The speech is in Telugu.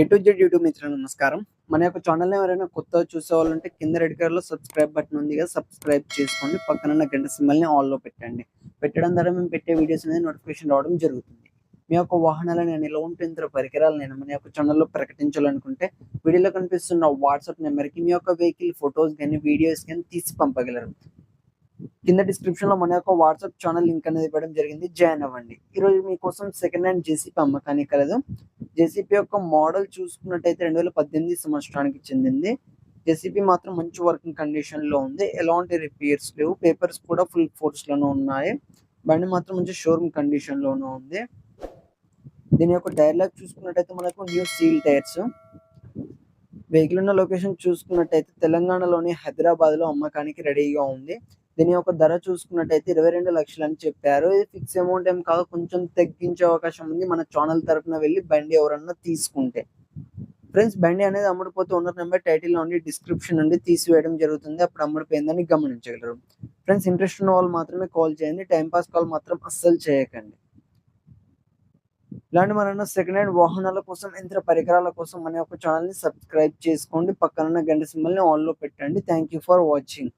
ఏ టు జెడ్ యూట్యూబ్ మిత్రులు నమస్కారం. మన యొక్క ఛానల్ ఎవరైనా కొత్తగా చూసే వాళ్ళు కింద రెడ్ కలర్లో సబ్స్క్రైబ్ బటన్ ఉంది కదా సబ్స్క్రైబ్ చేసుకోండి. పక్కన ఉన్న గంట సింబల్ని ని ఆల్లో పెట్టండి. పెట్టడం ద్వారా మేము పెట్టే వీడియోస్ అనేది నోటిఫికేషన్ రావడం జరుగుతుంది. మీ యొక్క వాహనాలను నేను ఎలా ఉంటుంది పరికరాలు నేను మన యొక్క ఛానల్లో ప్రకటించాలనుకుంటే వీడియోలో కనిపిస్తున్న వాట్సాప్ నెంబర్కి మీ యొక్క వెహికల్ ఫొటోస్ కానీ వీడియోస్ కానీ తీసి పంపగలరు. కింద డిస్క్రిప్షన్లో మన యొక్క వాట్సాప్ ఛానల్ లింక్ అనేది ఇవ్వడం జరిగింది. జాయిన్ అవ్వండి. ఈ రోజు మీకోసం సెకండ్ హ్యాండ్ జేసీపీ అమ్మకానికి కలదు. జేసీపీ యొక్క మోడల్ చూసుకున్నట్టయితే రెండు వేల పద్దెనిమిది సంవత్సరానికి చెందింది. జేసీపీ మాత్రం మంచి వర్కింగ్ కండిషన్లో ఉంది. ఎలాంటి రిపేర్స్ లేవు. పేపర్స్ కూడా ఫుల్ ఫోర్స్లోనే ఉన్నాయి. బండి మాత్రం మంచి షోరూమ్ కండిషన్లోనే ఉంది. దీని యొక్క డైలాగ్ చూసుకున్నట్టయితే మనకు న్యూ సీల్ టైర్స్ వెహికల్ ఉన్న లొకేషన్ చూసుకున్నట్టయితే తెలంగాణలోని హైదరాబాద్లో అమ్మకానికి రెడీగా ఉంది. దీని యొక్క ధర చూసుకున్నట్టయితే ఇరవై రెండు లక్షలు అని చెప్పారు. ఇది ఫిక్స్ అమౌంట్ ఏం కాదు కొంచెం తగ్గించే అవకాశం ఉంది. మన ఛానల్ తరపున వెళ్ళి బండి ఎవరన్నా తీసుకుంటే. ఫ్రెండ్స్ బండి అనేది అమ్ముడుపోతూ ఓనర్ నెంబర్ టైటిల్ నుండి డిస్క్రిప్షన్ నుండి తీసివేయడం జరుగుతుంది. అప్పుడు అమ్ముడిపోయిందని గమనించగలరు. ఫ్రెండ్స్ ఇంట్రెస్ట్ ఉన్న వాళ్ళు మాత్రమే కాల్ చేయండి. టైం పాస్ కాల్ మాత్రం అస్సలు చేయకండి. ఇలాంటి మన సెకండ్ హ్యాండ్ వాహనాల కోసం యంత్ర పరికరాల కోసం మన యొక్క ఛానల్ని సబ్స్క్రైబ్ చేసుకోండి. పక్కన గంట సింబల్ని ఆన్లో ఆన్లో పెట్టండి. Thank you for watching